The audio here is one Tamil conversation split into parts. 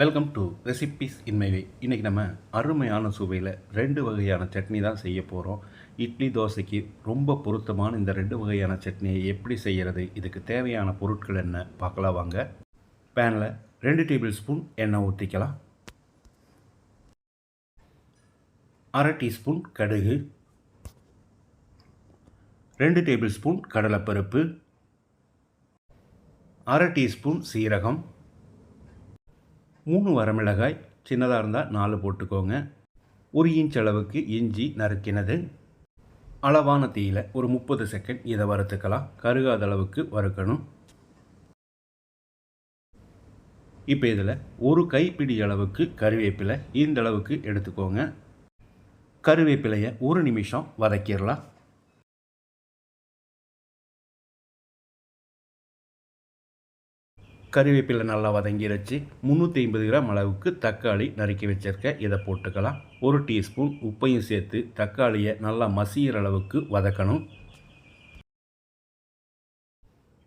வெல்கம் டு ரெசிபீஸ் இன்மைவே இன்றைக்கி நம்ம அருமையான சுவையில் ரெண்டு வகையான சட்னி தான் செய்ய போகிறோம் இட்லி தோசைக்கு ரொம்ப பொருத்தமான இந்த ரெண்டு வகையான சட்னியை எப்படி செய்கிறது இதுக்கு தேவையான பொருட்கள் என்ன பார்க்கலாம் வாங்க. பேனில் ரெண்டு டேபிள் ஸ்பூன் எண்ணெய் ஊற்றிக்கலாம் அரை டீஸ்பூன் கடுகு. ரெண்டு டேபிள் ஸ்பூன் கடலைப்பருப்பு. அரை டீஸ்பூன் சீரகம். மூணு வரமிளகாய் சின்னதாக இருந்தால் நாலு போட்டுக்கோங்க. ஒரு இன்ச் அளவுக்கு இஞ்சி நறுக்கினது. அளவான தீயில் ஒரு முப்பது செகண்ட் இதை வறுத்துக்கலாம். கருகாத அளவுக்கு வறுக்கணும். இப்போ இதில் ஒரு கைப்பிடி அளவுக்கு கருவேப்பிலை இந்த அளவுக்கு எடுத்துக்கோங்க. கருவேப்பிலையை ஒரு நிமிஷம் வதக்கிடலாம். கறிவேப்பிலை நல்லா வதங்கிருச்சு. முந்நூற்றி ஐம்பது கிராம் அளவுக்கு தக்காளி நறுக்கி வச்சிருக்க இதை போட்டுக்கலாம். ஒரு டீஸ்பூன் உப்பையும் சேர்த்து தக்காளியை நல்லா மசிகிற அளவுக்கு வதக்கணும்.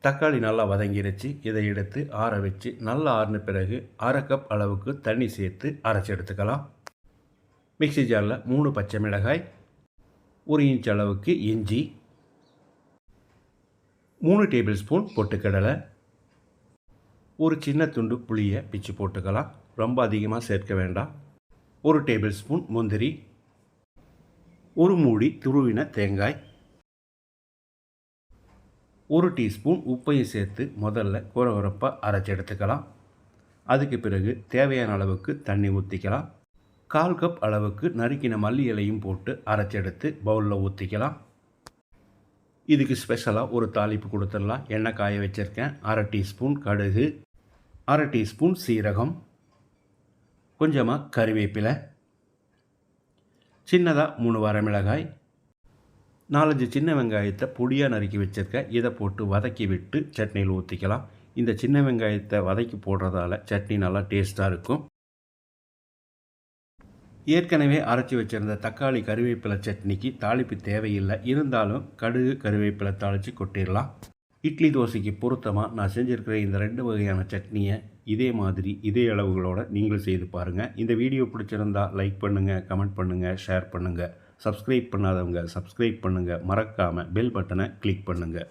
தக்காளி நல்லா வதங்கிடுச்சு இதை எடுத்து ஆற வச்சு நல்லா ஆறின பிறகு அரை கப் அளவுக்கு தண்ணி சேர்த்து அரைச்சி எடுத்துக்கலாம். மிக்சி ஜாரில் மூணு பச்சை மிளகாய் ஒரு இன்ச் அளவுக்கு இஞ்சி மூணு டேபிள் ஸ்பூன் பொட்டுக்கடலை ஒரு சின்ன துண்டு புளியை பிச்சு போட்டுக்கலாம். ரொம்ப அதிகமாக சேர்க்க வேண்டாம். ஒரு டேபிள் ஸ்பூன் முந்திரி. ஒரு மூடி துருவின தேங்காய். ஒரு டீஸ்பூன் உப்பையும் சேர்த்து முதல்ல குறகுறப்பாக அரைச்சி எடுத்துக்கலாம். அதுக்கு பிறகு தேவையான அளவுக்கு தண்ணி ஊற்றிக்கலாம் கால் கப் அளவுக்கு நறுக்கின மல்லி இலையும் போட்டு அரைச்செடுத்து பவுலில் ஊற்றிக்கலாம் இதுக்கு ஸ்பெஷலாக ஒரு தாளிப்பு கொடுத்துடலாம். எண்ணெய் காய வச்சுருக்கேன். அரை டீஸ்பூன் கடுகு. அரை டீஸ்பூன் சீரகம் கொஞ்சமாக கறிவேப்பிலை சின்னதாக மூணு வரமிளகாய் நாலஞ்சு சின்ன வெங்காயத்தை பொடியாக நறுக்கி வச்சுருக்க இதை போட்டு வதக்கி விட்டு சட்னியில் ஊற்றிக்கலாம் இந்த சின்ன வெங்காயத்தை வதக்கி போடுறதால சட்னி நல்லா டேஸ்ட்டாக இருக்கும். ஏற்கனவே அரைச்சி வச்சுருந்த தக்காளி கருவேப்பிலை சட்னிக்கு தாளிப்பு தேவையில்லை. இருந்தாலும் கடுகு கருவேப்பிலை தாளித்து கொட்டிடலாம். இட்லி தோசைக்கு பொருத்தமாக நான் செஞ்சுருக்கிற இந்த ரெண்டு வகையான சட்னியை இதே மாதிரி இதே அளவுகளோடு நீங்களும் செய்து பாருங்கள் இந்த வீடியோ பிடிச்சிருந்தா லைக் பண்ணுங்கள் கமெண்ட் பண்ணுங்கள் ஷேர் பண்ணுங்கள் சப்ஸ்கிரைப் பண்ணாதவங்க சப்ஸ்கிரைப் பண்ணுங்கள் மறக்காமல் பெல் பட்டனை கிளிக் பண்ணுங்கள்